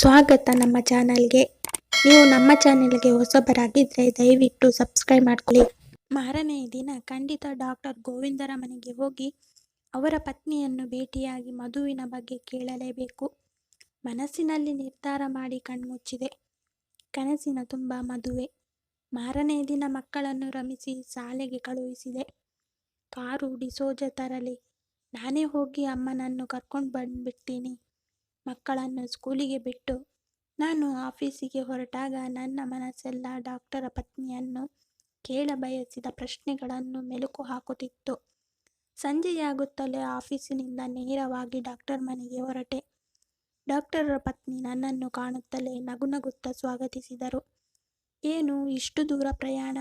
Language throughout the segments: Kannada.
ಸ್ವಾಗತ ನಮ್ಮ ಚಾನಲ್ಗೆ. ನೀವು ನಮ್ಮ ಚಾನೆಲ್ಗೆ ಹೊಸಬರಾಗಿದ್ದರೆ ದಯವಿಟ್ಟು ಸಬ್ಸ್ಕ್ರೈಬ್ ಮಾಡ್ಕೊಳ್ಳಿ. ಮಾರನೆಯ ದಿನ ಖಂಡಿತ ಡಾಕ್ಟರ್ ಗೋವಿಂದರ ಮನೆಗೆ ಹೋಗಿ ಅವರ ಪತ್ನಿಯನ್ನು ಭೇಟಿಯಾಗಿ ಮದುವಿನ ಬಗ್ಗೆ ಕೇಳಲೇಬೇಕು. ಮನಸ್ಸಿನಲ್ಲಿ ನಿರ್ಧಾರ ಮಾಡಿ ಕಣ್ಮುಚ್ಚಿದೆ. ಕನಸಿನ ತುಂಬ ಮದುವೆ. ಮಾರನೇ ದಿನ ಮಕ್ಕಳನ್ನು ರಮಿಸಿ ಶಾಲೆಗೆ ಕಳುಹಿಸಿದೆ. ಕಾರು ಡಿಸೋಜ ತರಲಿ. ನಾನೇ ಹೋಗಿ ಅಮ್ಮನನ್ನು ಕರ್ಕೊಂಡು ಬಂದ್ಬಿಡ್ತೀನಿ. ಮಕ್ಕಳನ್ನು ಸ್ಕೂಲಿಗೆ ಬಿಟ್ಟು ನಾನು ಆಫೀಸಿಗೆ ಹೊರಟಾಗ ನನ್ನ ಮನಸ್ಸೆಲ್ಲ ಡಾಕ್ಟರ ಪತ್ನಿಯನ್ನು ಕೇಳಬಯಸಿದ ಪ್ರಶ್ನೆಗಳನ್ನು ಮೆಲುಕು ಹಾಕುತ್ತಿತ್ತು. ಸಂಜೆಯಾಗುತ್ತಲೇ ಆಫೀಸಿನಿಂದ ನೇರವಾಗಿ ಡಾಕ್ಟರ್ ಮನೆಗೆ ಹೊರಟೆ. ಡಾಕ್ಟರ ಪತ್ನಿ ನನ್ನನ್ನು ಕಾಣುತ್ತಲೇ ನಗುನಗುತ್ತಾ ಸ್ವಾಗತಿಸಿದರು. ಏನು ಇಷ್ಟು ದೂರ ಪ್ರಯಾಣ?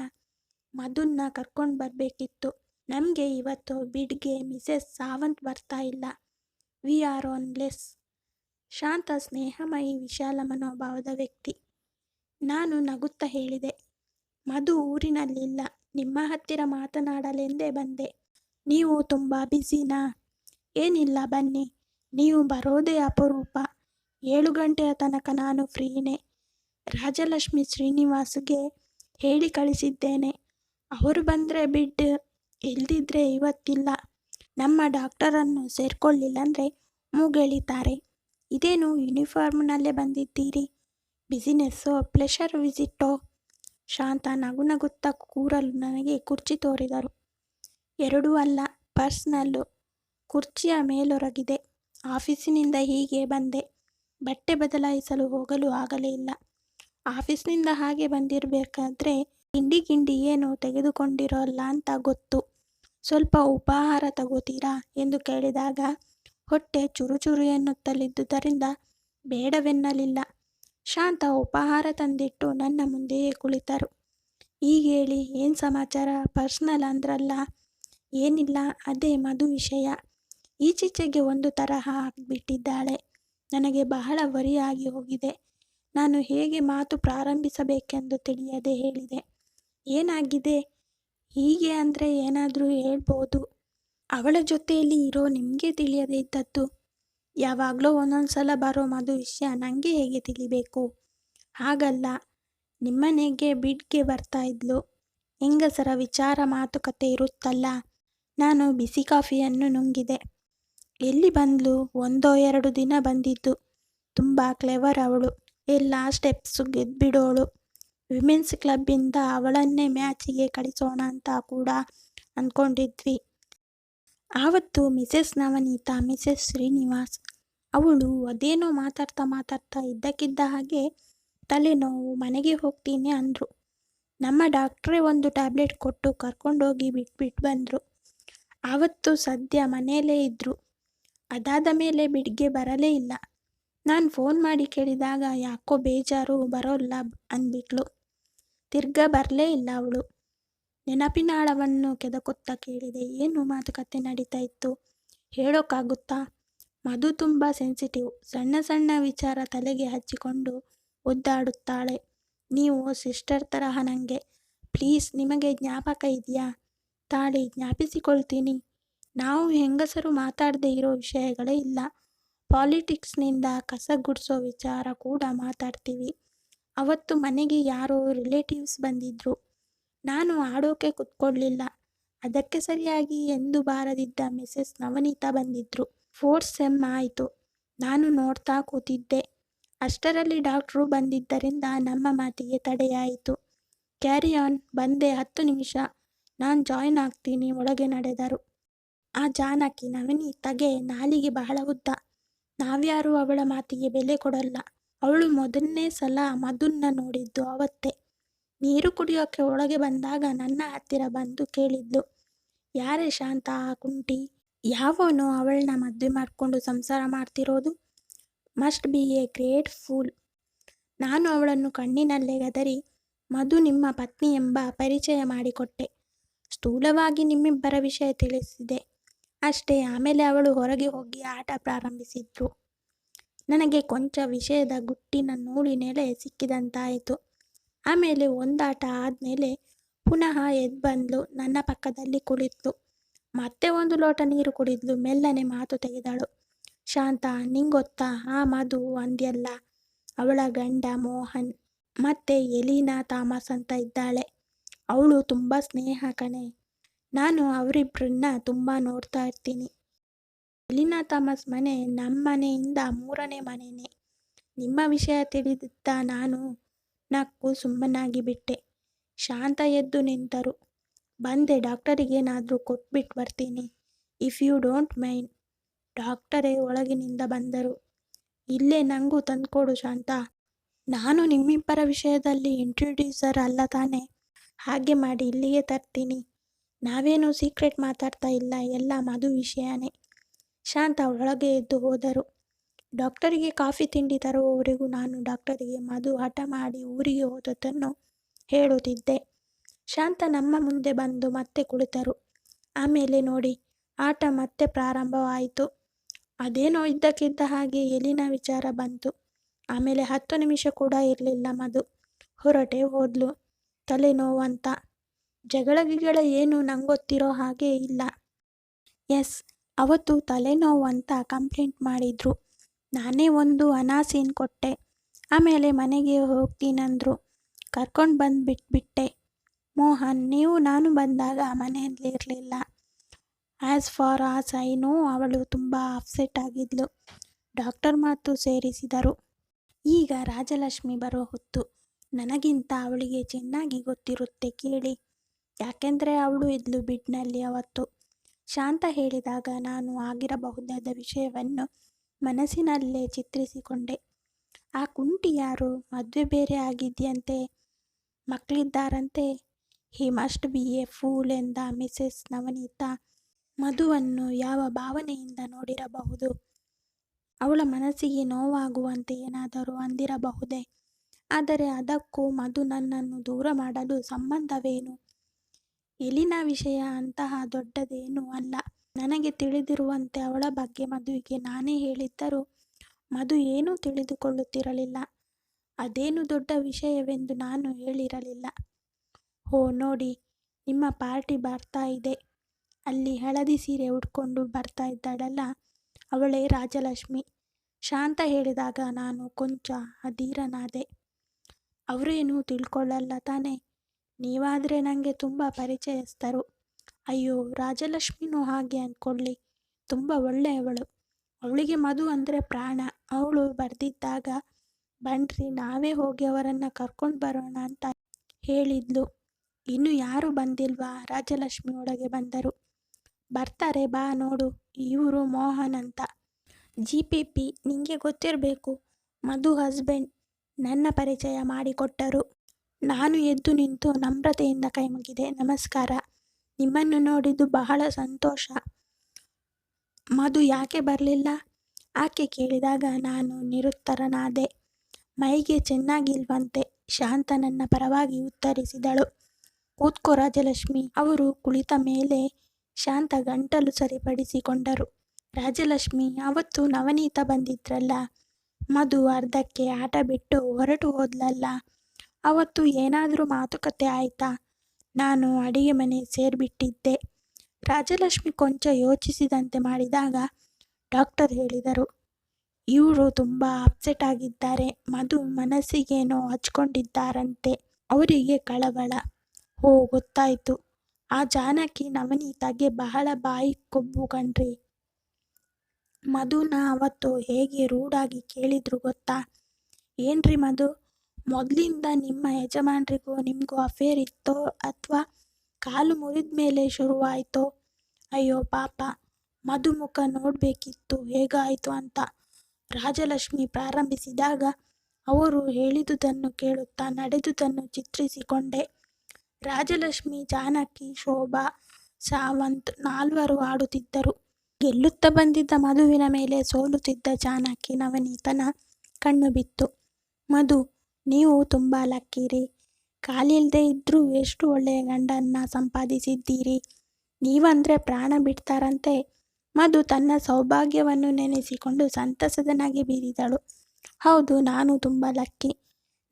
ಮಧುನ್ನ ಕರ್ಕೊಂಡು ಬರಬೇಕಿತ್ತು. ನಮಗೆ ಇವತ್ತು ಬಿಡ್ಗೆ ಮಿಸೆಸ್ ಸಾವಂತ್ ಬರ್ತಾ ಇಲ್ಲ. ವಿ ಆರ್ ಆನ್ ಲೆಸ್ ಶಾಂತ ಸ್ನೇಹಮಯಿ ವಿಶಾಲ ಮನೋಭಾವದ ವ್ಯಕ್ತಿ. ನಾನು ನಗುತ್ತಾ ಹೇಳಿದೆ, ಮಧು ಊರಿನಲ್ಲಿಲ್ಲ, ನಿಮ್ಮ ಹತ್ತಿರ ಮಾತನಾಡಲೆಂದೇ ಬಂದೆ. ನೀವು ತುಂಬ ಬ್ಯುಸಿನಾ? ಏನಿಲ್ಲ ಬನ್ನಿ, ನೀವು ಬರೋದೇ ಅಪರೂಪ. ಏಳು ಗಂಟೆಯ ತನಕ ನಾನು ಫ್ರೀನೇ. ರಾಜಲಕ್ಷ್ಮಿ ಶ್ರೀನಿವಾಸ್ಗೆ ಹೇಳಿ ಕಳಿಸಿದ್ದೇನೆ. ಅವರು ಬಂದರೆ ಬಿಡ್, ಇಲ್ದಿದ್ರೆ ಇವತ್ತಿಲ್ಲ. ನಮ್ಮ ಡಾಕ್ಟರನ್ನು ಸೇರ್ಕೊಳ್ಳಿಲ್ಲಂದ್ರೆ ಮೂಗೆಳಿತಾರೆ ಇದೇನು ಯೂನಿಫಾರ್ಮ್ನಲ್ಲೇ ಬಂದಿದ್ದೀರಿ? ಬಿಸಿನೆಸ್ಸೋ ಪ್ಲೆಷರ್ ವಿಸಿಟ್ಟೋ ಶಾಂತ ನಗು ನಗುತ್ತಾ ಕೂರಲು ನನಗೆ ಕುರ್ಚಿ ತೋರಿದರು. ಎರಡೂ ಅಲ್ಲ ಪರ್ಸ್ನಲ್ಲು ಕುರ್ಚಿಯ ಮೇಲೊರಗಿದೆ. ಆಫೀಸಿನಿಂದ ಹೀಗೆ ಬಂದೆ. ಬಟ್ಟೆ ಬದಲಾಯಿಸಲು ಹೋಗಲು ಆಗಲೇ ಇಲ್ಲ. ಆಫೀಸ್ನಿಂದ ಹಾಗೆ ಬಂದಿರಬೇಕಾದ್ರೆ ತಿಂಡಿ ಗಿಂಡಿ ಏನು ತೆಗೆದುಕೊಂಡಿರೋಲ್ಲ ಅಂತ ಗೊತ್ತು. ಸ್ವಲ್ಪ ಉಪಾಹಾರ ತಗೋತೀರಾ? ಎಂದು ಕೇಳಿದಾಗ ಹೊಟ್ಟೆ ಚುರುಚುರು ಎನ್ನುತ್ತಲಿದ್ದುದರಿಂದ ಬೇಡವೆನ್ನಲಿಲ್ಲ. ಶಾಂತ ಉಪಹಾರ ತಂದಿಟ್ಟು ನನ್ನ ಮುಂದೆಯೇ ಕುಳಿತರು. ಈಗ ಹೇಳಿ ಏನು ಸಮಾಚಾರ? ಪರ್ಸ್ನಲ್ ಅಂದ್ರಲ್ಲ, ಏನಿಲ್ಲ, ಅದೇ ಮಧು ವಿಷಯ. ಈಚೀಚೆಗೆ ಒಂದು ತರಹ ಆಗಿಬಿಟ್ಟಿದ್ದಾಳೆ. ನನಗೆ ಬಹಳ ವರಿಯಾಗಿ ಹೋಗಿದೆ. ನಾನು ಹೇಗೆ ಮಾತು ಪ್ರಾರಂಭಿಸಬೇಕೆಂದು ತಿಳಿಯದೆ ಹೇಳಿದೆ. ಏನಾಗಿದೆ? ಹೀಗೆ ಅಂದರೆ ಏನಾದರೂ ಹೇಳ್ಬೋದು. ಅವಳ ಜೊತೆಯಲ್ಲಿ ಇರೋ ನಿಮಗೆ ತಿಳಿಯದೇ ಇದ್ದದ್ದು. ಯಾವಾಗಲೋ ಒಂದೊಂದು ಸಲ ಬರೋ ಮದು ವಿಷಯ ನನಗೆ ಹೇಗೆ ತಿಳಿಬೇಕು? ಹಾಗಲ್ಲ ನಿಮ್ಮನೆಗೆ ಬಿಡ್ಗೆ ಬರ್ತಾ ಇದ್ಲು. ಹೆಂಗಸರ ವಿಚಾರ ಮಾತುಕತೆ ಇರುತ್ತಲ್ಲ, ನಾನು ಬಿಸಿ ಕಾಫಿಯನ್ನು ನುಂಗಿದೆ. ಎಲ್ಲಿ ಬಂದ್ಲು? ಒಂದೋ ಎರಡು ದಿನ ಬಂದಿದ್ದು. ತುಂಬ ಕ್ಲೆವರ್ ಅವಳು. ಎಲ್ಲ ಸ್ಟೆಪ್ಸು ಗೆದ್ಬಿಡೋಳು. ವಿಮೆನ್ಸ್ ಕ್ಲಬ್ಬಿಂದ ಅವಳನ್ನೇ ಮ್ಯಾಚಿಗೆ ಕಳಿಸೋಣ ಅಂತ ಕೂಡ ಅಂದ್ಕೊಂಡಿದ್ವಿ ಆವತ್ತು ಮಿಸೆಸ್ ನವನೀತ, ಮಿಸೆಸ್ ಶ್ರೀನಿವಾಸ್ ಅವಳು ಅದೇನೋ ಮಾತಾಡ್ತಾ ಮಾತಾಡ್ತಾ ಇದ್ದಕ್ಕಿದ್ದ ಹಾಗೆ ತಲೆನೋವು ಮನೆಗೆ ಹೋಗ್ತೀನಿ ಅಂದರು. ನಮ್ಮ ಡಾಕ್ಟ್ರೇ ಒಂದು ಟ್ಯಾಬ್ಲೆಟ್ ಕೊಟ್ಟು ಕರ್ಕೊಂಡೋಗಿ ಬಿಟ್ಬಿಟ್ಟು ಬಂದರು. ಆವತ್ತು ಸದ್ಯ ಮನೆಯಲ್ಲೇ ಇದ್ದರು ಅದಾದ ಮೇಲೆ ಬಿಡ್ಗೆ ಬರಲೇ ಇಲ್ಲ. ನಾನು ಫೋನ್ ಮಾಡಿ ಕೇಳಿದಾಗ ಯಾಕೋ ಬೇಜಾರು ಬರೋಲ್ಲ ಅಂದ್ಬಿಟ್ಲು. ತಿರ್ಗಾ ಬರಲೇ ಇಲ್ಲ ಅವಳು. ನೆನಪಿನ ಆಳವನ್ನು ಕೆದಕುತ್ತಾ ಕೇಳಿದೆ. ಏನು ಮಾತುಕತೆ ನಡೀತಾ ಇತ್ತು? ಹೇಳೋಕ್ಕಾಗುತ್ತಾ ಮಧು ತುಂಬ ಸೆನ್ಸಿಟಿವ್ ಸಣ್ಣ ಸಣ್ಣ ವಿಚಾರ ತಲೆಗೆ ಹಚ್ಚಿಕೊಂಡು ಒದ್ದಾಡುತ್ತಾಳೆ. ನೀವು ಸಿಸ್ಟರ್ ತರಹ ನನಗೆ ಪ್ಲೀಸ್ ನಿಮಗೆ ಜ್ಞಾಪಕ ಇದೆಯಾ? ತಾಳಿ, ಜ್ಞಾಪಿಸಿಕೊಳ್ತೀನಿ. ನಾವು ಹೆಂಗಸರು ಮಾತಾಡದೇ ಇರೋ ವಿಷಯಗಳೇ ಇಲ್ಲ. ಪಾಲಿಟಿಕ್ಸ್ನಿಂದ ಕಸ ಗುಡಿಸೋ ವಿಚಾರ ಕೂಡ ಮಾತಾಡ್ತೀವಿ. ಅವತ್ತು ಮನೆಗೆ ಯಾರೋ ರಿಲೇಟಿವ್ಸ್ ಬಂದಿದ್ರು. ನಾನು ಆಡೋಕೆ ಕುತ್ಕೊಳ್ಳಿಲ್ಲ ಅದಕ್ಕೆ ಸರಿಯಾಗಿ ಎಂದು ಬಾರದಿದ್ದ ಮಿಸೆಸ್ ನವನೀತಾ ಬಂದಿದ್ರು. ಫೋರ್ತ್ ಸೆಮ್ ಆಯಿತು. ನಾನು ನೋಡ್ತಾ ಕೂತಿದ್ದೆ. ಅಷ್ಟರಲ್ಲಿ ಡಾಕ್ಟ್ರು ಬಂದಿದ್ದರಿಂದ ನಮ್ಮ ಮಾತಿಗೆ ತಡೆಯಾಯಿತು. ಕ್ಯಾರಿ ಆನ್, ಬಂದೆ ಹತ್ತು ನಿಮಿಷ. ನಾನು ಜಾಯ್ನ್ ಆಗ್ತೀನಿ. ಒಳಗೆ ನಡೆದರು. ಆ ಜಾನಕಿ ನವನೀತಗೆ ನಾಲಿಗೆ ಬಹಳ ಉದ್ದ. ನಾವ್ಯಾರು ಅವಳ ಮಾತಿಗೆ ಬೆಲೆ ಕೊಡಲ್ಲ. ಅವಳು ಮೊದಲನೇ ಸಲ ಮಧುನ್ನ ನೋಡಿದ್ದು ಅವತ್ತೇ. ನೀರು ಕುಡಿಯೋಕ್ಕೆ ಒಳಗೆ ಬಂದಾಗ ನನ್ನ ಹತ್ತಿರ ಬಂದು ಕೇಳಿದ್ಲು ಯಾರೇ ಶಾಂತ ಆ ಕುಂಟಿ, ಯಾವನು ಅವಳನ್ನ ಮದುವೆ ಮಾಡಿಕೊಂಡು ಸಂಸಾರ ಮಾಡ್ತಿರೋದು? Must be a great fool. ನಾನು ಅವಳನ್ನು ಕಣ್ಣಿನಲ್ಲೇ ಗದರಿ, ಮಧು ನಿಮ್ಮ ಪತ್ನಿ ಎಂಬ ಪರಿಚಯ ಮಾಡಿಕೊಟ್ಟೆ. ಸ್ಥೂಲವಾಗಿ ನಿಮ್ಮಿಬ್ಬರ ವಿಷಯ ತಿಳಿಸಿದೆ. ಅಷ್ಟೇ, ಆಮೇಲೆ ಅವಳು ಹೊರಗೆ ಹೋಗಿ ಆಟ ಪ್ರಾರಂಭಿಸಿದ್ರು. ನನಗೆ ಕೊಂಚ ವಿಷಯದ ಗುಟ್ಟಿನ ನೂಲಿನೆಲೆ ಸಿಕ್ಕಿದಂತಾಯಿತು. ಆಮೇಲೆ ಒಂದಾಟ ಆದಮೇಲೆ ಪುನಃ ಎದ್ದು ಬಂದ್ಲು ನನ್ನ ಪಕ್ಕದಲ್ಲಿ ಕುಳಿತು. ಮತ್ತೆ ಒಂದು ಲೋಟ ನೀರು ಕುಡಿದ್ಲು, ಮೆಲ್ಲನೆ ಮಾತು ತೆಗೆದಳು. ಶಾಂತ, ನಿಂಗೊತ್ತಾ? ಆ ಮಧು ಅಂದ್ಯಲ್ಲ, ಅವಳ ಗಂಡ ಮೋಹನ್. ಮತ್ತೆ ಎಲೀನಾ ಥಾಮಸ್ ಅಂತ ಇದ್ದಾಳೆ. ಅವಳು ತುಂಬ ಸ್ನೇಹ ಕಣೆ. ನಾನು ಅವರಿಬ್ಬರನ್ನ ತುಂಬ ನೋಡ್ತಾ ಇರ್ತೀನಿ. ಎಲಿನಾ ಥಾಮಸ್ ಮನೆ ನಮ್ಮ ಮನೆಯಿಂದ ಮೂರನೇ ಮನೆನೇ. ನಿಮ್ಮ ವಿಷಯ ತಿಳಿದಿದ್ದ ನಾನು ನಕ್ಕು ಸುಮ್ಮನಾಗಿ ಬಿಟ್ಟೆ. ಶಾಂತ ಎದ್ದು ನಿಂತರು. ಬಂದೆ, ಡಾಕ್ಟರಿಗೇನಾದರೂ ಕೊಟ್ಬಿಟ್ಟು ಬರ್ತೀನಿ. ಇಫ್ ಯು ಡೋಂಟ್ ಮೈಂಡ್, ಡಾಕ್ಟರೇ ಒಳಗಿನಿಂದ ಬಂದರು. ಇಲ್ಲೇ ನನಗೂ ತಂದ್ಕೊಡು ಶಾಂತ. ನಾನು ನಿಮ್ಮಿಬ್ಬರ ವಿಷಯದಲ್ಲಿ ಇಂಟ್ರೊಡ್ಯೂಸರ್ ಅಲ್ಲ ತಾನೆ. ಹಾಗೆ ಮಾಡಿ ಇಲ್ಲಿಗೆ ತರ್ತೀನಿ. ನಾವೇನು ಸೀಕ್ರೆಟ್ ಮಾತಾಡ್ತಾ ಇಲ್ಲ, ಎಲ್ಲ ಮಧು ವಿಷಯನೇ. ಶಾಂತ ಒಳಗೆ ಎದ್ದು ಹೋದರು. ಡಾಕ್ಟರಿಗೆ ಕಾಫಿ ತಿಂಡಿ ತರುವವರೆಗೂ ನಾನು ಡಾಕ್ಟರಿಗೆ ಮಧು ಹಠ ಮಾಡಿ ಊರಿಗೆ ಹೋದದ್ದನ್ನು ಹೇಳುತ್ತಿದ್ದೆ. ಶಾಂತ ನಮ್ಮ ಮುಂದೆ ಬಂದು ಮತ್ತೆ ಕುಳಿತರು. ಆಮೇಲೆ ನೋಡಿ, ಆಟ ಮತ್ತೆ ಪ್ರಾರಂಭವಾಯಿತು. ಅದೇನೋ ಇದ್ದಕ್ಕಿದ್ದ ಹಾಗೆ ಎಲಿನ ವಿಚಾರ ಬಂತು. ಆಮೇಲೆ ಹತ್ತು ನಿಮಿಷ ಕೂಡ ಇರಲಿಲ್ಲ ಮಧು. ಹೊರಟೆ ಹೋದ್ಲು. ತಲೆನೋವಂತ ಜಗಳ ಗಿಗಳ ಏನು ನಂಗೊತ್ತಿರೋ ಹಾಗೆ ಇಲ್ಲ. ಎಸ್, ಅವತ್ತು ತಲೆನೋವು ಅಂತ ಕಂಪ್ಲೇಂಟ್ ಮಾಡಿದ್ರು. ನಾನೇ ಒಂದು ಅನಾಸೀನ್ ಕೊಟ್ಟೆ. ಆಮೇಲೆ ಮನೆಗೆ ಹೋಗ್ತೀನಂದ್ರು. ಕರ್ಕೊಂಡು ಬಂದು ಬಿಟ್ಬಿಟ್ಟೆ. ಮೋಹನ್, ನೀವು, ನಾನು ಬಂದಾಗ ಮನೆಯಲ್ಲಿ ಇರಲಿಲ್ಲ. ಆ್ಯಸ್ ಫಾರ್ ಆಸ್ ಸೈನು ಅವಳು ತುಂಬ ಅಪ್ಸೆಟ್ ಆಗಿದ್ಲು. ಡಾಕ್ಟರ್ ಮಾತು ಸೇರಿಸಿದರು. ಈಗ ರಾಜಲಕ್ಷ್ಮಿ ಬರೋ ಹೊತ್ತು. ನನಗಿಂತ ಅವಳಿಗೆ ಚೆನ್ನಾಗಿ ಗೊತ್ತಿರುತ್ತೆ ಕೇಳಿ. ಯಾಕೆಂದರೆ ಅವಳು ಇದ್ಲು ಬಿಡ್ನಲ್ಲಿ ಅವತ್ತು. ಶಾಂತ ಹೇಳಿದಾಗ ನಾನು ಆಗಿರಬಹುದಾದ ವಿಷಯವನ್ನು ಮನಸ್ಸಿನಲ್ಲೇ ಚಿತ್ರಿಸಿಕೊಂಡೆ. ಆ ಕುಂಟಿ ಯಾರು ಮದುವೆ ಬೇರೆ ಆಗಿದೆಯಂತೆ ಮಕ್ಕಳಿದ್ದಾರಂತೆ he must be a fool ಎಂದ ಮಿಸ್ಸೆಸ್ ನವನೀತಾ. ಮಧುವನ್ನು ಯಾವ ಭಾವನೆಯಿಂದ ನೋಡಿರಬಹುದು? ಅವಳ ಮನಸ್ಸಿಗೆ ನೋವಾಗುವಂತೆ ಏನಾದರೂ ಅಂದಿರಬಹುದೇ? ಆದರೆ ಅದಕ್ಕೂ ಮಧು ನನ್ನನ್ನು ದೂರ ಮಾಡಲು ಸಂಬಂಧವೇನು? ಎಲಿನ ವಿಷಯ ಅಂತಹ ದೊಡ್ಡದೇನೂ ಅಲ್ಲ. ನನಗೆ ತಿಳಿದಿರುವಂತೆ ಅವಳ ಬಗ್ಗೆ ಮಧುವಿಗೆ ನಾನೇ ಹೇಳಿದ್ದರೂ ಮಧು ಏನೂ ತಿಳಿದುಕೊಳ್ಳುತ್ತಿರಲಿಲ್ಲ. ಅದೇನು ದೊಡ್ಡ ವಿಷಯವೆಂದು ನಾನು ಹೇಳಿರಲಿಲ್ಲ. ಹೋ, ನೋಡಿ, ನಿಮ್ಮ ಪಾರ್ಟಿ ಬರ್ತಾ ಇದೆ. ಅಲ್ಲಿ ಹಳದಿ ಸೀರೆ ಉಟ್ಕೊಂಡು ಬರ್ತಾ ಇದ್ದಾಳಲ್ಲ ಅವಳೇ ರಾಜಲಕ್ಷ್ಮಿ. ಶಾಂತ ಹೇಳಿದಾಗ ನಾನು ಕೊಂಚ ಅಧೀರನಾದೆ ಅವರೇನು ತಿಳ್ಕೊಳ್ಳಲ್ಲ ತಾನೆ. ನೀವಾದರೆ ನನಗೆ ತುಂಬ ಪರಿಚಯಸ್ಥರು. ಅಯ್ಯೋ ರಾಜಲಕ್ಷ್ಮಿನೂ ಹಾಗೆ ಅಂದ್ಕೊಳ್ಳಿ ತುಂಬ ಒಳ್ಳೆಯವಳು ಅವಳಿಗೆ ಮಧು ಅಂದರೆ ಪ್ರಾಣ. ಅವಳು ಬರೆದಿದ್ದಾಗ, ಬನ್ರಿ, ನಾವೇ ಹೋಗಿ ಅವರನ್ನು ಕರ್ಕೊಂಡು ಬರೋಣ ಅಂತ ಹೇಳಿದ್ಲು. ಇನ್ನು ಯಾರು ಬಂದಿಲ್ವಾ? ರಾಜಲಕ್ಷ್ಮಿ ಒಳಗೆ ಬಂದರು. ಬರ್ತಾರೆ, ಬಾ ನೋಡು. ಇವರು ಮೋಹನ್ ಅಂತ. ಜಿ ಪಿ ಪಿ, ನಿಂಗೆ ಗೊತ್ತಿರಬೇಕು. ಮಧು ಹಸ್ಬೆಂಡ್ ನನ್ನ ಪರಿಚಯ ಮಾಡಿಕೊಟ್ಟರು. ನಾನು ಎದ್ದು ನಿಂತು ನಮ್ರತೆಯಿಂದ ಕೈ ಮುಗಿದೆ ನಮಸ್ಕಾರ. ನಿಮ್ಮನ್ನು ನೋಡಿದ್ದು ಬಹಳ ಸಂತೋಷ. ಮಧು ಯಾಕೆ ಬರಲಿಲ್ಲ? ಆಕೆ ಕೇಳಿದಾಗ ನಾನು ನಿರುತ್ತರನಾದೆ. ಮೈಗೆ ಚೆನ್ನಾಗಿಲ್ವಂತೆ. ಶಾಂತ ನನ್ನ ಪರವಾಗಿ ಉತ್ತರಿಸಿದಳು. ಕೂತ್ಕೋ ರಾಜಲಕ್ಷ್ಮಿ. ಅವರು ಕುಳಿತ ಮೇಲೆ ಶಾಂತ ಗಂಟಲು ಸರಿಪಡಿಸಿಕೊಂಡರು. ರಾಜಲಕ್ಷ್ಮಿ, ಅವತ್ತು ನವನೀತ ಬಂದಿದ್ರಲ್ಲ? ಮಧು ಅರ್ಧಕ್ಕೆ ಆಟ ಬಿಟ್ಟು ಹೊರಟು ಹೋದ್ಲಲ್ಲ? ಅವತ್ತು ಏನಾದರೂ ಮಾತುಕತೆ ಆಯ್ತಾ? ನಾನು ಅಡಿಗೆ ಮನೆ ಸೇರಿಬಿಟ್ಟಿದ್ದೆ. ರಾಜಲಕ್ಷ್ಮಿ ಕೊಂಚ ಯೋಚಿಸಿದಂತೆ ಮಾಡಿದಾಗ ಡಾಕ್ಟರ್ ಹೇಳಿದರು, ಇವರು ತುಂಬ ಅಪ್ಸೆಟ್ ಆಗಿದ್ದಾರೆ. ಮಧು ಮನಸ್ಸಿಗೇನೋ ಹಚ್ಕೊಂಡಿದ್ದಾರಂತೆ. ಅವರಿಗೆ ಕಳವಳ. ಓ ಗೊತ್ತಾಯಿತು. ಆ ಜಾನಕಿ ನವನೀತಾಗೆ ಬಹಳ ಬಾಯಿ ಕೊಬ್ಬು ಕಣ್ರಿ. ಮಧುನ ಅವತ್ತು ಹೇಗೆ ರೂಢಾಗಿ ಕೇಳಿದ್ರು ಗೊತ್ತಾ? ಏನ್ರಿ ಮಧು? ಮೊದಲಿಂದ ನಿಮ್ಮ ಯಜಮಾನ್ರಿಗೂ ನಿಮಗೂ ಅಫೇರ್ ಇತ್ತೋ ಅಥವಾ ಕಾಲು ಮುರಿದ ಮೇಲೆ ಶುರುವಾಯಿತೋ? ಅಯ್ಯೋ ಪಾಪ, ಮಧುಮುಖ ನೋಡಬೇಕಿತ್ತು, ಹೇಗಾಯಿತು ಅಂತ ರಾಜಲಕ್ಷ್ಮಿ ಪ್ರಾರಂಭಿಸಿದಾಗ ಅವರು ಹೇಳಿದುದನ್ನು ಕೇಳುತ್ತಾ ನಡೆದುದನ್ನು ಚಿತ್ರಿಸಿಕೊಂಡೆ. ರಾಜಲಕ್ಷ್ಮಿ ಜಾನಕಿ, ಶೋಭಾ, ಸಾವಂತ್ ನಾಲ್ವರು ಆಡುತ್ತಿದ್ದರು. ಗೆಲ್ಲುತ್ತಾ ಬಂದಿದ್ದ ಮಧುವಿನ ಮೇಲೆ ಸೋಲುತ್ತಿದ್ದ ಜಾನಕಿ ನವನೀತನ ಕಣ್ಣು ಬಿತ್ತು. ಮಧು ನೀವು ತುಂಬ ಲಕ್ಕಿರಿ ಕಾಲಿಲ್ಲದೆ ಇದ್ದರೂ ಎಷ್ಟು ಒಳ್ಳೆಯ ಗಂಡನ್ನ ಸಂಪಾದಿಸಿದ್ದೀರಿ. ನೀವಂದರೆ ಪ್ರಾಣ ಬಿಡ್ತಾರಂತೆ. ಮಧು ತನ್ನ ಸೌಭಾಗ್ಯವನ್ನು ನೆನೆಸಿಕೊಂಡು ಸಂತಸದನಾಗಿ ಬೀರಿದಳು. ಹೌದು, ನಾನು ತುಂಬ ಲಕ್ಕಿ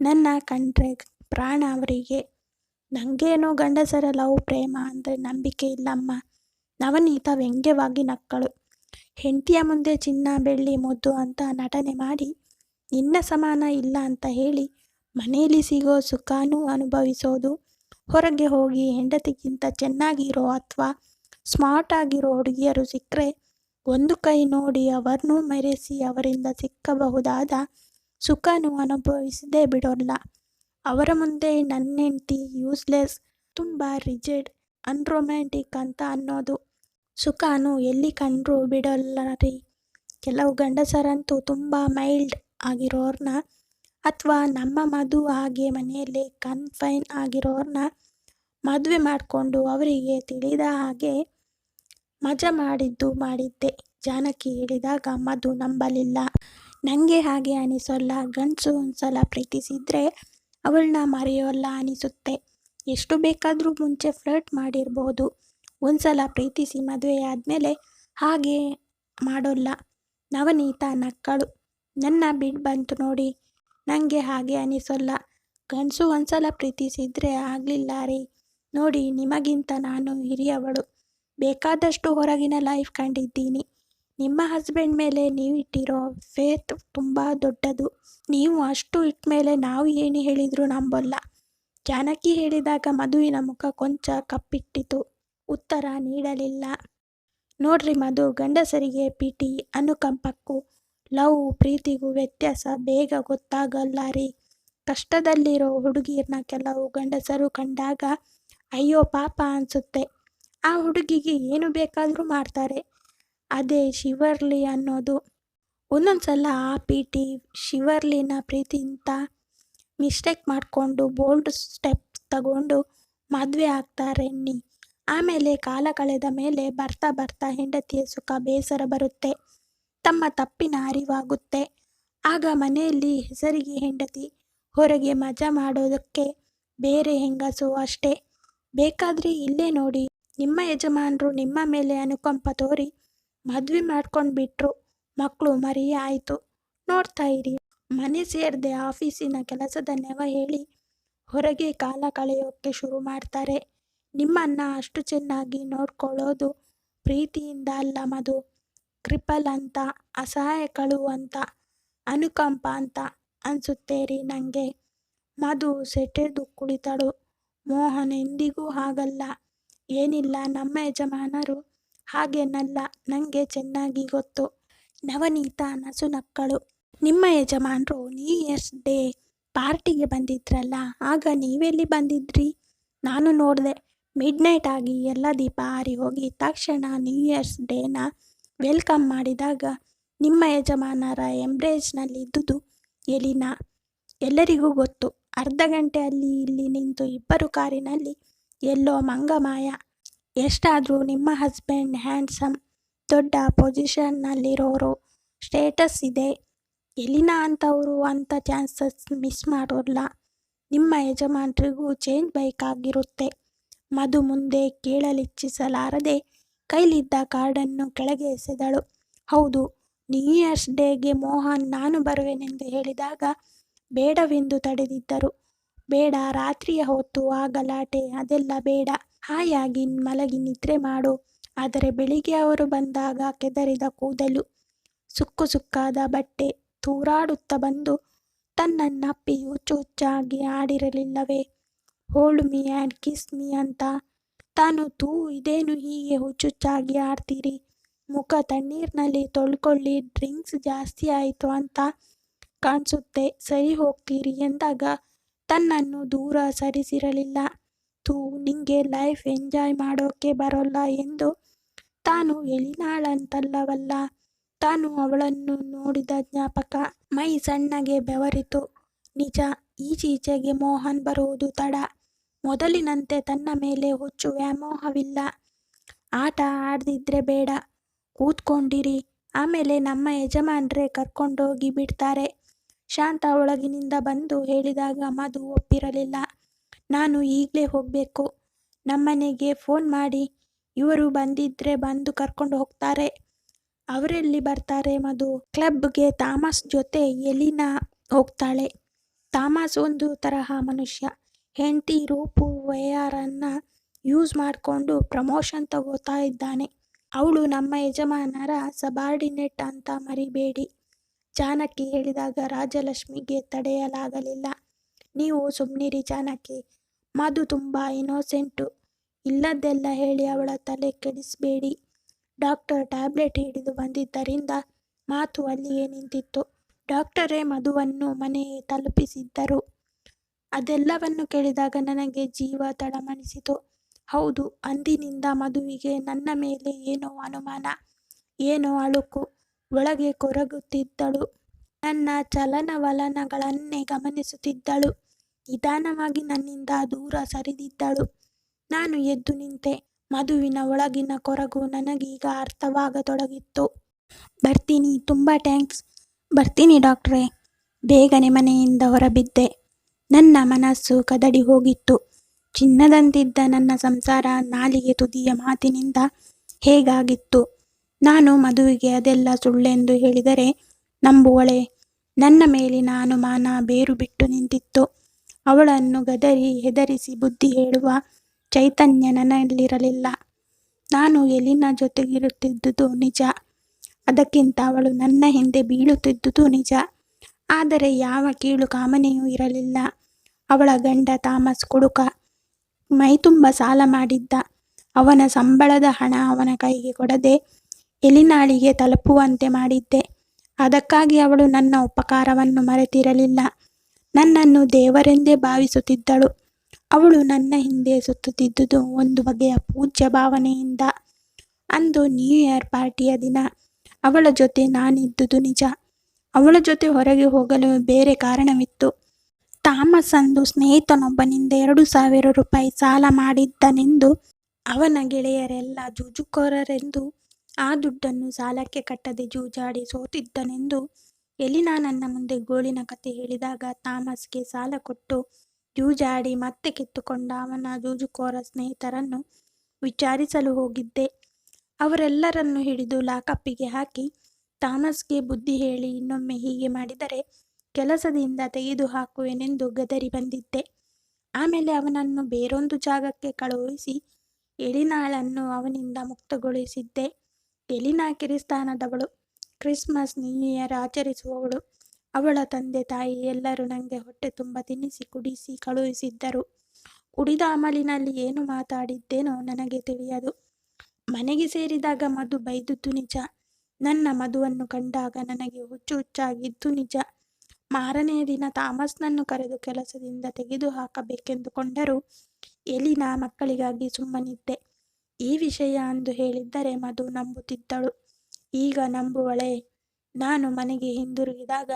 ನನ್ನ ಕಂಡ್ರೆ ಪ್ರಾಣ ಅವರಿಗೆ. ನಂಗೇನೋ ಗಂಡಸರ ಲವ್ ಪ್ರೇಮ ಅಂದರೆ ನಂಬಿಕೆ ಇಲ್ಲಮ್ಮ. ನವನೀತ ವ್ಯಂಗ್ಯವಾಗಿ ನಕ್ಕಳು. ಹೆಂಡತಿಯ ಮುಂದೆ ಚಿನ್ನ ಬೆಳ್ಳಿ ಮುದ್ದು ಅಂತ ನಟನೆ ಮಾಡಿ ನಿನ್ನ ಸಮಾನ ಇಲ್ಲ ಅಂತ ಹೇಳಿ ಮನೇಲಿ ಸಿಗೋ ಸುಖಾನು ಅನುಭವಿಸೋದು. ಹೊರಗೆ ಹೋಗಿ ಹೆಂಡತಿಗಿಂತ ಚೆನ್ನಾಗಿರೋ ಅಥವಾ ಸ್ಮಾರ್ಟ್ ಆಗಿರೋ ಹುಡುಗಿಯರು ಸಿಕ್ಕರೆ ಒಂದು ಕೈ ನೋಡಿ ಅವರನ್ನೂ ಮೆರೆಸಿ ಅವರಿಂದ ಸಿಕ್ಕಬಹುದಾದ ಸುಖನೂ ಅನುಭವಿಸದೇ ಬಿಡೋಲ್ಲ. ಅವರ ಮುಂದೆ ನನ್ನ ಹೆಂಡತಿ ಯೂಸ್ಲೆಸ್, ತುಂಬ ರಿಜಿಡ್, ಅನ್ರೊಮ್ಯಾಂಟಿಕ್ ಅಂತ ಅನ್ನೋದು. ಸುಖಾನು ಎಲ್ಲಿ ಕಂಡ್ರೂ ಬಿಡೋಲ್ಲ ರೀ ಕೆಲವು ಗಂಡಸರಂತೂ ತುಂಬ ಮೈಲ್ಡ್ ಆಗಿರೋರ್ನ ಅಥವಾ ನಮ್ಮ ಮದು ಹಾಗೆ ಮನೆಯಲ್ಲೇ ಕನ್ಫೈನ್ ಆಗಿರೋರನ್ನ ಮದುವೆ ಮಾಡಿಕೊಂಡು ಅವರಿಗೆ ತಿಳಿದ ಹಾಗೆ ಮಜಾ ಮಾಡಿದ್ದು ಮಾಡಿದ್ದೆ. ಜಾನಕಿ ಹೇಳಿದಾಗ, ಮಧು ನಂಬಲಿಲ್ಲ. ನನಗೆ ಹಾಗೆ ಅನಿಸೋಲ್ಲ. ಗಂಡಸು ಒಂದ್ಸಲ ಪ್ರೀತಿಸಿದ್ರೆ ಅವಳನ್ನ ಮರೆಯೋಲ್ಲ ಅನಿಸುತ್ತೆ. ಎಷ್ಟು ಬೇಕಾದರೂ ಮುಂಚೆ ಫ್ಲರ್ಟ್ ಮಾಡಿರ್ಬೋದು. ಒಂದ್ಸಲ ಪ್ರೀತಿಸಿ ಮದುವೆ ಆದಮೇಲೆ ಹಾಗೆ ಮಾಡೋಲ್ಲ. ನವನೀತ ನಕ್ಕಳು. ನನ್ನ ಬಿಡ್ ಬಂತು ನೋಡಿ ನನಗೆ ಹಾಗೆ ಅನಿಸೋಲ್ಲ. ಗಂಡಸು ಒಂದ್ಸಲ ಪ್ರೀತಿಸಿದ್ರೆ ಆಗಲಿಲ್ಲ ರೀ. ನೋಡಿ, ನಿಮಗಿಂತ ನಾನು ಹಿರಿಯವಳು. ಬೇಕಾದಷ್ಟು ಹೊರಗಿನ ಲೈಫ್ ಕಂಡಿದ್ದೀನಿ. ನಿಮ್ಮ ಹಸ್ಬೆಂಡ್ ಮೇಲೆ ನೀವಿಟ್ಟಿರೋ ಫೇತ್ ತುಂಬ ದೊಡ್ಡದು. ನೀವು ಅಷ್ಟು ಇಟ್ಟ ಮೇಲೆ ನಾವು ಏನು ಹೇಳಿದರೂ ನಂಬಲ್ಲ. ಜಾನಕಿ ಹೇಳಿದಾಗ ಮಧುವಿನ ಮುಖ ಕೊಂಚ ಕಪ್ಪಿಟ್ಟಿತು. ಉತ್ತರ ನೀಡಲಿಲ್ಲ. ನೋಡ್ರಿ ಮಧು, ಗಂಡಸರಿಗೆ ಪಿಟಿ ಅನುಕಂಪಕ್ಕೂ ಲವ್, ಪ್ರೀತಿಗೂ ವ್ಯತ್ಯಾಸ ಬೇಗ ಗೊತ್ತಾಗಲ್ಲ ರೀ ಕಷ್ಟದಲ್ಲಿರೋ ಹುಡುಗಿರನ್ನ ಕೆಲವು ಗಂಡಸರು ಕಂಡಾಗ, ಅಯ್ಯೋ ಪಾಪ ಅನಿಸುತ್ತೆ. ಆ ಹುಡುಗಿಗೆ ಏನು ಬೇಕಾದರೂ ಮಾಡ್ತಾರೆ. ಅದೇ ಶಿವರ್ಲಿ ಅನ್ನೋದು. ಒಂದೊಂದ್ಸಲ ಆ ಪಿ ಟಿ ಶಿವರ್ಲಿನ ಪ್ರೀತಿಂತ ಮಿಸ್ಟೇಕ್ ಮಾಡಿಕೊಂಡು ಬೋಲ್ಡ್ ಸ್ಟೆಪ್ ತಗೊಂಡು ಮದುವೆ ನೀ ಆಮೇಲೆ ಕಾಲ ಕಳೆದ ಮೇಲೆ ಬರ್ತಾ ಬರ್ತಾ ಹೆಂಡತಿಯ ಸುಖ ಬೇಸರ ಬರುತ್ತೆ. ತಮ್ಮ ತಪ್ಪಿನ ಅರಿವಾಗುತ್ತೆ. ಆಗ ಮನೆಯಲ್ಲಿ ಹೆಸರಿಗೆ ಹೆಂಡತಿ, ಹೊರಗೆ ಮಜಾ ಮಾಡೋದಕ್ಕೆ ಬೇರೆ ಹೆಂಗಸು ಅಷ್ಟೇ. ಬೇಕಾದ್ರೆ ಇಲ್ಲೇ ನೋಡಿ. ನಿಮ್ಮ ಯಜಮಾನರು ನಿಮ್ಮ ಮೇಲೆ ಅನುಕಂಪ ತೋರಿ ಮದುವೆ ಮಾಡ್ಕೊಂಡು ಬಿಟ್ರು ಮಕ್ಕಳು ಮರಿ ಆಯಿತು. ನೋಡ್ತಾ ಇರಿ. ಮನೆ ಸೇರಿದೆ ಆಫೀಸಿನ ಕೆಲಸದ ನೆವ ಹೇಳಿ ಹೊರಗೆ ಕಾಲ ಕಳೆಯೋಕ್ಕೆ ಶುರು ಮಾಡ್ತಾರೆ. ನಿಮ್ಮನ್ನು ಅಷ್ಟು ಚೆನ್ನಾಗಿ ನೋಡ್ಕೊಳ್ಳೋದು ಪ್ರೀತಿಯಿಂದ ಅಲ್ಲ ಮಧು. ಕ್ರಿಪಲ್ ಅಂತ ಅಸಹಾಯಕಳು ಅಂತ, ಅನುಕಂಪ ಅಂತ ಅನ್ಸುತ್ತೇರಿ ನನಗೆ ಮಧು ಸೆಟೆದು ಕುಳಿತಳು. ಮೋಹನ್ ಎಂದಿಗೂ ಹಾಗಲ್ಲ. ಏನಿಲ್ಲ, ನಮ್ಮ ಯಜಮಾನರು ಹಾಗೇನಲ್ಲ ನನಗೆ ಚೆನ್ನಾಗಿ ಗೊತ್ತು. ನವನೀತ ನಸುನಕ್ಕಳು ನಿಮ್ಮ ಯಜಮಾನರು ನ್ಯೂ ಇಯರ್ಸ್ ಡೇ ಪಾರ್ಟಿಗೆ ಬಂದಿದ್ರಲ್ಲ, ಆಗ ನೀವೆಲ್ಲಿ ಬಂದಿದ್ರಿ? ನಾನು ನೋಡಿದೆ ಮಿಡ್ ನೈಟ್ ಆಗಿ ಎಲ್ಲ ದೀಪ ಹಾರಿ ಹೋಗಿ ತಕ್ಷಣ ನ್ಯೂ ಇಯರ್ಸ್ ಡೇನ ವೆಲ್ಕಮ್ ಮಾಡಿದಾಗ ನಿಮ್ಮ ಯಜಮಾನರ ಎಂಬ್ರೇಜ್ನಲ್ಲಿ ಇದ್ದುದು ಎಲಿನಾ. ಎಲ್ಲರಿಗೂ ಗೊತ್ತು. ಅರ್ಧ ಗಂಟೆ ಅಲ್ಲಿ ಇಲ್ಲಿ ನಿಂತು ಇಬ್ಬರು ಕಾರಿನಲ್ಲಿ ಎಲ್ಲೋ ಮಂಗಮಾಯ. ಎಷ್ಟಾದರೂ ನಿಮ್ಮ ಹಸ್ಬೆಂಡ್ ಹ್ಯಾಂಡ್ಸಮ್ ದೊಡ್ಡ ಪೊಸಿಷನ್ನಲ್ಲಿರೋರು. ಸ್ಟೇಟಸ್ ಇದೆ. ಎಲಿನಾ ಅಂತವರು ಅಂಥ ಚಾನ್ಸಸ್ ಮಿಸ್ ಮಾಡೋಲ್ಲ ನಿಮ್ಮ ಯಜಮಾನರಿಗೂ ಚೇಂಜ್ ಬೇಕಾಗಿರುತ್ತೆ. ಮಧು ಮುಂದೆ ಕೇಳಲಿಚ್ಛಿಸಲಾರದೆ ಕೈಲಿದ್ದ ಕಾರ್ಡನ್ನು ಕೆಳಗೆ ಎಸೆದಳು. ಹೌದು ನ್ಯೂ ಇಯರ್ಸ್ ಡೇಗೆ ಮೋಹನ್ ನಾನು ಬರುವೆನೆಂದು ಹೇಳಿದಾಗ ಬೇಡವೆಂದು ತಡೆದಿದ್ದರು. ಬೇಡ, ರಾತ್ರಿಯ ಹೊತ್ತು ಆ ಗಲಾಟೆ ಅದೆಲ್ಲ ಬೇಡ. ಹಾಯಾಗಿ ಮಲಗಿ ನಿದ್ರೆ ಮಾಡು. ಆದರೆ ಬೆಳಿಗ್ಗೆ ಅವರು ಬಂದಾಗ ಕೆದರಿದ ಕೂದಲು ಸುಕ್ಕು ಸುಕ್ಕಾದ ಬಟ್ಟೆ ತೂರಾಡುತ್ತಾ ಬಂದು ತನ್ನನ್ನಪ್ಪಿ ಹುಚ್ಚು ಹುಚ್ಚಾಗಿ ಆಡಿರಲಿಲ್ಲವೇ? Hold me and kiss me ಅಂತ ತಾನು ತೂ ಇದೇನು ಹೀಗೆ ಹುಚ್ಚುಚ್ಚಾಗಿ ಆಡ್ತೀರಿ? ಮುಖ ತಣ್ಣೀರಿನಲ್ಲಿ ತೊಳ್ಕೊಳ್ಳಿ, ಡ್ರಿಂಕ್ಸ್ ಜಾಸ್ತಿ ಆಯಿತು ಅಂತ ಕಾಣಿಸುತ್ತೆ. ಸರಿ ಹೋಗ್ತೀರಿ ಎಂದಾಗ ತನ್ನನ್ನು ದೂರ ಸರಿಸಿರಲಿಲ್ಲ. ತೂ, ನಿಂಗೆ ಲೈಫ್ ಎಂಜಾಯ್ ಮಾಡೋಕೆ ಬರೋಲ್ಲ ಎಂದು ತಾನು ಎಳಿನಾಳಂತಲ್ಲವಲ್ಲ. ತಾನು ಅವಳನ್ನು ನೋಡಿದ ಜ್ಞಾಪಕ ಮೈ ಸಣ್ಣಗೆ ಬೆವರಿತು. ನಿಜ, ಈಚೀಚೆಗೆ ಮೋಹನ್ ಬರುವುದು ತಡ. ಮೊದಲಿನಂತೆ ತನ್ನ ಮೇಲೆ ಹುಚ್ಚು ವ್ಯಾಮೋಹವಿಲ್ಲ. ಆಟ ಆಡದಿದ್ರೆ ಬೇಡ. ಕೂತ್ಕೊಂಡಿರಿ. ಆಮೇಲೆ ನಮ್ಮ ಯಜಮಾನ್ರೆ ಕರ್ಕೊಂಡೋಗಿ ಬಿಡ್ತಾರೆ. ಶಾಂತ ಒಳಗಿನಿಂದ ಬಂದು ಹೇಳಿದಾಗ ಮಧು ಒಪ್ಪಿರಲಿಲ್ಲ. ನಾನು ಈಗಲೇ ಹೋಗಬೇಕು. ನಮ್ಮನೆಗೆ ಫೋನ್ ಮಾಡಿ. ಇವರು ಬಂದಿದ್ರೆ ಬಂದು ಕರ್ಕೊಂಡು ಹೋಗ್ತಾರೆ. ಅವರೆಲ್ಲಿ ಬರ್ತಾರೆ ಮಧು? ಕ್ಲಬ್ಗೆ ತಾಮಸ್ ಜೊತೆ ಎಲಿನಾ ಹೋಗ್ತಾಳೆ. ತಾಮಸ್ ಒಂದು ತರಹ ಮನುಷ್ಯ. ಹೆಂಡತಿ ರೂಪು ವಯ್ಯಾರನ್ನ ಯೂಸ್ ಮಾಡಿಕೊಂಡು ಪ್ರಮೋಷನ್ ತಗೋತಾ ಇದ್ದಾನೆ ಅವಳು ನಮ್ಮ ಯಜಮಾನರ ಸಬಾರ್ಡಿನೇಟ್ ಅಂತ ಮರಿಬೇಡಿ ಜಾನಕಿ ಹೇಳಿದಾಗ ರಾಜಲಕ್ಷ್ಮಿಗೆ ತಡೆಯಲಾಗಲಿಲ್ಲ. ನೀವು ಸುಮ್ನಿರಿ ಜಾನಕಿ. ಮಧು ತುಂಬ ಇನ್ನೋಸೆಂಟು. ಇಲ್ಲದ್ದೆಲ್ಲ ಹೇಳಿ ಅವಳ ತಲೆ ಕೆಡಿಸ್ಬೇಡಿ. ಡಾಕ್ಟರ್ ಟ್ಯಾಬ್ಲೆಟ್ ಹಿಡಿದು ಬಂದಿದ್ದರಿಂದ ಮಾತು ಅಲ್ಲಿಯೇ ನಿಂತಿತ್ತು. ಡಾಕ್ಟರೇ ಮಧುವನ್ನು ಮನೆ ತಲುಪಿಸಿದ್ದರು. ಅದೆಲ್ಲವನ್ನು ಕೇಳಿದಾಗ ನನಗೆ ಜೀವ ತಳಮಣಿಸಿತು ಹೌದು, ಅಂದಿನಿಂದ ಮಧುವಿಗೆ ನನ್ನ ಮೇಲೆ ಏನೋ ಅನುಮಾನ, ಏನೋ ಅಳುಕು. ಒಳಗೆ ಕೊರಗುತ್ತಿದ್ದಳು. ನನ್ನ ಚಲನವಲನಗಳನ್ನೇ ಗಮನಿಸುತ್ತಿದ್ದಳು. ನಿಧಾನವಾಗಿ ನನ್ನಿಂದ ದೂರ ಸರಿದಿದ್ದಳು. ನಾನು ಎದ್ದು ನಿಂತೆ. ಮಧುವಿನ ಒಳಗಿನ ಕೊರಗು ನನಗೀಗ ಅರ್ಥವಾಗತೊಡಗಿತ್ತು. ಬರ್ತೀನಿ. ತುಂಬ ಟ್ಯಾಂಕ್ಸ್ ಬರ್ತೀನಿ ಡಾಕ್ಟ್ರೇ. ಬೇಗನೆ ಮನೆಯಿಂದ ಹೊರಬಿದ್ದೆ. ನನ್ನ ಮನಸ್ಸು ಕದಡಿ ಹೋಗಿತ್ತು. ಚಿನ್ನದಂತಿದ್ದ ನನ್ನ ಸಂಸಾರ ನಾಲಿಗೆ ತುದಿಯ ಮಾತಿನಿಂದ ಹೇಗಾಗಿತ್ತು. ನಾನು ಮದುವೆಗೆ ಅದೆಲ್ಲ ಸುಳ್ಳೆಂದು ಹೇಳಿದರೆ ನಂಬುವಳೆ ನನ್ನ ಮೇಲಿನ ಅನುಮಾನ ಬೇರು ಬಿಟ್ಟು ನಿಂತಿತ್ತು. ಅವಳನ್ನು ಗದರಿ ಹೆದರಿಸಿ ಬುದ್ಧಿ ಹೇಳುವ ಚೈತನ್ಯ ನನ್ನಲ್ಲಿರಲಿಲ್ಲ. ನಾನು ಎಲ್ಲಿನ ಜೊತೆಗಿರುತ್ತಿದ್ದುದು ನಿಜ. ಅದಕ್ಕಿಂತ ಅವಳು ನನ್ನ ಹಿಂದೆ ಬೀಳುತ್ತಿದ್ದುದು ನಿಜ. ಆದರೆ ಯಾವ ಕೀಳು ಕಾಮನೆಯೂ ಇರಲಿಲ್ಲ. ಅವಳ ಗಂಡ ತಾಮಸ್ ಕುಡುಕ. ಮೈತುಂಬ ಸಾಲ ಮಾಡಿದ್ದ. ಅವನ ಸಂಬಳದ ಹಣ ಅವನ ಕೈಗೆ ಕೊಡದೆ ಎಲಿನಾಳಿಗೆ ತಲುಪುವಂತೆ ಮಾಡಿದ್ದೆ. ಅದಕ್ಕಾಗಿ ಅವಳು ನನ್ನ ಉಪಕಾರವನ್ನು ಮರೆತಿರಲಿಲ್ಲ. ನನ್ನನ್ನು ದೇವರೆಂದೇ ಭಾವಿಸುತ್ತಿದ್ದಳು. ಅವಳು ನನ್ನ ಹಿಂದೆ ಸುತ್ತುತ್ತಿದ್ದುದು ಒಂದು ಬಗೆಯ ಪೂಜ್ಯ ಭಾವನೆಯಿಂದ. ಅಂದು ನ್ಯೂ ಇಯರ್ ಪಾರ್ಟಿಯ ದಿನ. ಅವಳ ಜೊತೆ ನಾನಿದ್ದುದು ನಿಜ. ಅವಳ ಜೊತೆ ಹೊರಗೆ ಹೋಗಲು ಬೇರೆ ಕಾರಣವಿತ್ತು. ಥಾಮಸ್ ಅಂದು ಸ್ನೇಹಿತನೊಬ್ಬನಿಂದ ಎರಡು ಸಾವಿರ ರೂಪಾಯಿ ಸಾಲ ಮಾಡಿದ್ದನೆಂದು ಅವನ ಗೆಳೆಯರೆಲ್ಲ ಜೂಜುಕೋರರೆಂದು ಆ ದುಡ್ಡನ್ನು ಸಾಲಕ್ಕೆ ಕಟ್ಟದೆ ಜೂಜಾಡಿ ಸೋತಿದ್ದನೆಂದು ಎಲಿನಾ ನನ್ನ ಮುಂದೆ ಗೋಳಿನ ಕಥೆ ಹೇಳಿದಾಗ ಥಾಮಸ್ಗೆ ಸಾಲ ಕೊಟ್ಟು ಜೂಜಾಡಿ ಮತ್ತೆ ಕಿತ್ತುಕೊಂಡ ಅವನ ಜೂಜುಕೋರ ಸ್ನೇಹಿತರನ್ನು ವಿಚಾರಿಸಲು ಹೋಗಿದ್ದೆ. ಅವರೆಲ್ಲರನ್ನು ಹಿಡಿದು ಲಾಕಪ್ಪಿಗೆ ಹಾಕಿ ಥಾಮಸ್ಗೆ ಬುದ್ಧಿ ಹೇಳಿ ಇನ್ನೊಮ್ಮೆ ಹೀಗೆ ಮಾಡಿದರೆ ಕೆಲಸದಿಂದ ತೆಗೆದು ಹಾಕುವೆನೆಂದು ಗದರಿ ಬಂದಿದ್ದೆ. ಆಮೇಲೆ ಅವನನ್ನು ಬೇರೊಂದು ಜಾಗಕ್ಕೆ ಕಳುಹಿಸಿ ಎಳಿನಾಳನ್ನು ಅವನಿಂದ ಮುಕ್ತಗೊಳಿಸಿದ್ದೆ. ಎಲಿನಾ ಕಿರಿಸ್ತಾನದವಳು. ಕ್ರಿಸ್ಮಸ್, ನ್ಯೂ ಇಯರ್ ಆಚರಿಸುವವಳು. ಅವಳ ತಂದೆ ತಾಯಿ ಎಲ್ಲರೂ ನನಗೆ ಹೊಟ್ಟೆ ತುಂಬ ತಿನ್ನಿಸಿ ಕುಡಿಸಿ ಕಳುಹಿಸಿದ್ದರು. ಕುಡಿದ ಅಮಲಿನಲ್ಲಿ ಏನು ಮಾತಾಡಿದ್ದೇನೋ ನನಗೆ ತಿಳಿಯದು. ಮನೆಗೆ ಸೇರಿದಾಗ ಮಧು ಬೈದದ್ದು ನಿಜ. ನನ್ನ ಮಧುವನ್ನು ಕಂಡಾಗ ನನಗೆ ಹುಚ್ಚು ಹುಚ್ಚಾಗಿದ್ದು ನಿಜ. ಮಾರನೆಯ ದಿನ ಥಾಮಸ್ನನ್ನು ಕರೆದು ಕೆಲಸದಿಂದ ತೆಗೆದು ಹಾಕಬೇಕೆಂದುಕೊಂಡರೂ ಎಲಿನಾ ಮಕ್ಕಳಿಗಾಗಿ ಸುಮ್ಮನಿದ್ದೆ. ಈ ವಿಷಯ ಅಂದು ಹೇಳಿದ್ದರೆ ಮಧು ನಂಬುತ್ತಿದ್ದಳು. ಈಗ ನಂಬುವಳೆ ನಾನು ಮನೆಗೆ ಹಿಂದಿರುಗಿದಾಗ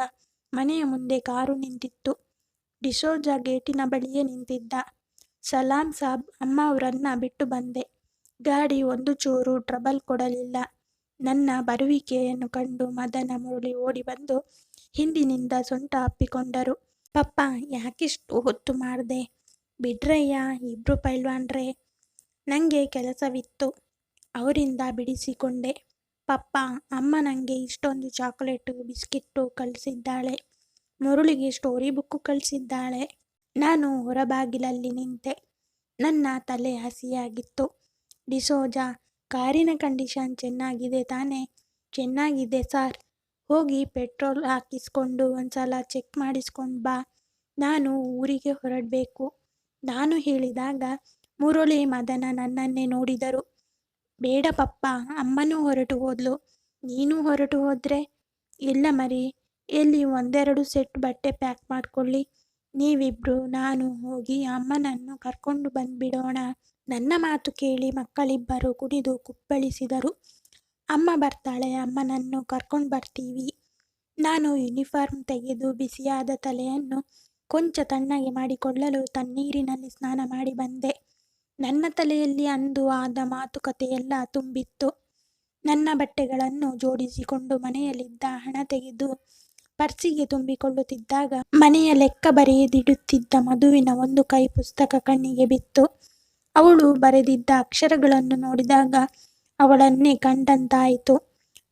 ಮನೆಯ ಮುಂದೆ ಕಾರು ನಿಂತಿತ್ತು. ಡಿಸೋಜ ಗೇಟಿನ ಬಳಿಯೇ ನಿಂತಿದ್ದ. ಸಲಾಂ ಸಾಬ್, ಅಮ್ಮ ಅವರನ್ನ ಬಿಟ್ಟು ಬಂದೆ. ಗಾಡಿ ಒಂದು ಚೂರು ಟ್ರಬಲ್ ಕೊಡಲಿಲ್ಲ. ನನ್ನ ಬರುವಿಕೆಯನ್ನು ಕಂಡು ಮದನ ಮುರಳಿ ಓಡಿಬಂದು ಹಿಂದಿನಿಂದ ಸೊಂಟ ಅಪ್ಪಿಕೊಂಡರು. ಪಪ್ಪ ಯಾಕಿಷ್ಟು ಹೊತ್ತು ಮಾಡ್ದೆ? ಬಿಡ್ರಯ್ಯ ಇಬ್ರು ಪೈಲ್ವಾನ್ರೆ ನನಗೆ ಕೆಲಸವಿತ್ತು. ಅವರಿಂದ ಬಿಡಿಸಿಕೊಂಡೆ. ಪಪ್ಪ ಅಮ್ಮ ನನಗೆ ಇಷ್ಟೊಂದು ಚಾಕಲೇಟು, ಬಿಸ್ಕಿಟ್ಟು ಕಳಿಸಿದ್ದಾಳೆ ಮುರುಳಿಗೆ ಸ್ಟೋರಿ ಬುಕ್ಕು ಕಳಿಸಿದ್ದಾಳೆ ನಾನು ಹೊರಬಾಗಿಲಲ್ಲಿ ನಿಂತೆ. ನನ್ನ ತಲೆ ಹಸಿಯಾಗಿತ್ತು. ಡಿಸೋಜಾ ಕಾರಿನ ಕಂಡೀಷನ್ ಚೆನ್ನಾಗಿದೆ ತಾನೇ? ಚೆನ್ನಾಗಿದೆ ಸಾರ್. ಹೋಗಿ ಪೆಟ್ರೋಲ್ ಹಾಕಿಸ್ಕೊಂಡು ಒಂದ್ಸಲ ಚೆಕ್ ಮಾಡಿಸ್ಕೊಂಡು ಬಾ. ನಾನು ಊರಿಗೆ ಹೊರಡಬೇಕು ನಾನು ಹೇಳಿದಾಗ ಮುರಳಿ, ಮದನ ನನ್ನನ್ನೇ ನೋಡಿದರು. ಬೇಡ ಪಪ್ಪ ಅಮ್ಮನೂ ಹೊರಟು ಹೋದ್ಲು. ನೀನು ಹೊರಟು ಹೋದ್ರೆ? ಇಲ್ಲ ಮರಿ. ಎಲ್ಲಿ ಒಂದೆರಡು ಸೆಟ್ ಬಟ್ಟೆ ಪ್ಯಾಕ್ ಮಾಡ್ಕೊಳ್ಳಿ. ನೀವಿಬ್ರು, ನಾನು ಹೋಗಿ ಅಮ್ಮನನ್ನು ಕರ್ಕೊಂಡು ಬಂದ್ಬಿಡೋಣ. ನನ್ನ ಮಾತು ಕೇಳಿ ಮಕ್ಕಳಿಬ್ಬರು ಕುಣಿದು ಕುಪ್ಪಳಿಸಿದರು. ಅಮ್ಮ ಬರ್ತಾಳೆ, ಅಮ್ಮನನ್ನು ಕರ್ಕೊಂಡು ಬರ್ತೀವಿ. ನಾನು ಯೂನಿಫಾರ್ಮ್ ತೆಗೆದು ಬಿಸಿಯಾದ ತಲೆಯನ್ನು ಕೊಂಚ ತಣ್ಣಗೆ ಮಾಡಿಕೊಳ್ಳಲು ತಣ್ಣೀರಿನಲ್ಲಿ ಸ್ನಾನ ಮಾಡಿ ಬಂದೆ. ನನ್ನ ತಲೆಯಲ್ಲಿ ಅಂದು ಆದ ಮಾತುಕತೆಯೆಲ್ಲ ತುಂಬಿತ್ತು. ನನ್ನ ಬಟ್ಟೆಗಳನ್ನು ಜೋಡಿಸಿಕೊಂಡು ಮನೆಯಲ್ಲಿದ್ದ ಹಣ ತೆಗೆದು ಪರ್ಸಿಗೆ ತುಂಬಿಕೊಳ್ಳುತ್ತಿದ್ದಾಗ ಮನೆಯ ಲೆಕ್ಕ ಬರೆಯದಿಡುತ್ತಿದ್ದ ಮಧುವಿನ ಒಂದು ಕೈ ಪುಸ್ತಕ ಕಣ್ಣಿಗೆ ಬಿತ್ತು. ಅವಳು ಬರೆದಿದ್ದ ಅಕ್ಷರಗಳನ್ನು ನೋಡಿದಾಗ ಅವಳನ್ನೇ ಕಂಡಂತಾಯಿತು.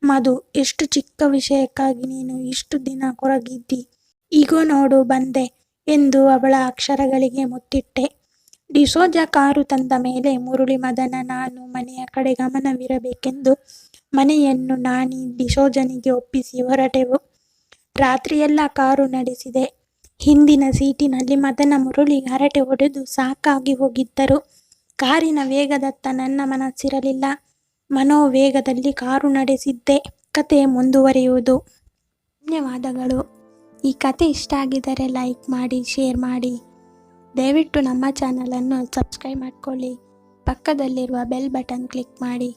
ಮಧು, ಎಷ್ಟು ಚಿಕ್ಕ ವಿಷಯಕ್ಕಾಗಿ ನೀನು ಇಷ್ಟು ದಿನ ಕೊರಗಿದ್ದಿ. ಈಗೋ ನೋಡು ಬಂದೆ ಎಂದು ಅವಳ ಅಕ್ಷರಗಳಿಗೆ ಮುತ್ತಿಟ್ಟೆ. ಡಿಸೋಜ ಕಾರು ತಂದ ಮೇಲೆ ಮುರುಳಿ, ಮದನ, ನಾನು ಮನೆಯ ಕಡೆ ಗಮನವಿರಬೇಕೆಂದು ಮನೆಯನ್ನು ನಾನಿ ಡಿಸೋಜನಿಗೆ ಒಪ್ಪಿಸಿ ಹೊರಟೆವು. ರಾತ್ರಿಯೆಲ್ಲ ಕಾರು ನಡೆಸಿದೆ ಹಿಂದಿನ ಸೀಟಿನಲ್ಲಿ ಮದನ ಮುರುಳಿ ಹರಟೆ ಹೊಡೆದು ಸಾಕಾಗಿ ಹೋಗಿದ್ದರು ಕಾರಿನ ವೇಗದತ್ತ ನನ್ನ ಮನಸ್ಸಿರಲಿಲ್ಲ ಮನೋವೇಗದಲ್ಲಿ ಕಾರು ನಡೆಸಿದ್ದೆ. ಕತೆ ಮುಂದುವರಿಯುವುದು. ಧನ್ಯವಾದಗಳು. ಈ ಕತೆ ಇಷ್ಟ ಆಗಿದ್ದರೆ ಲೈಕ್ ಮಾಡಿ, ಶೇರ್ ಮಾಡಿ. ದಯವಿಟ್ಟು ನಮ್ಮ ಚಾನಲನ್ನು ಸಬ್ಸ್ಕ್ರೈಬ್ ಮಾಡಿಕೊಳ್ಳಿ. ಪಕ್ಕದಲ್ಲಿರುವ ಬೆಲ್ ಬಟನ್ ಕ್ಲಿಕ್ ಮಾಡಿ.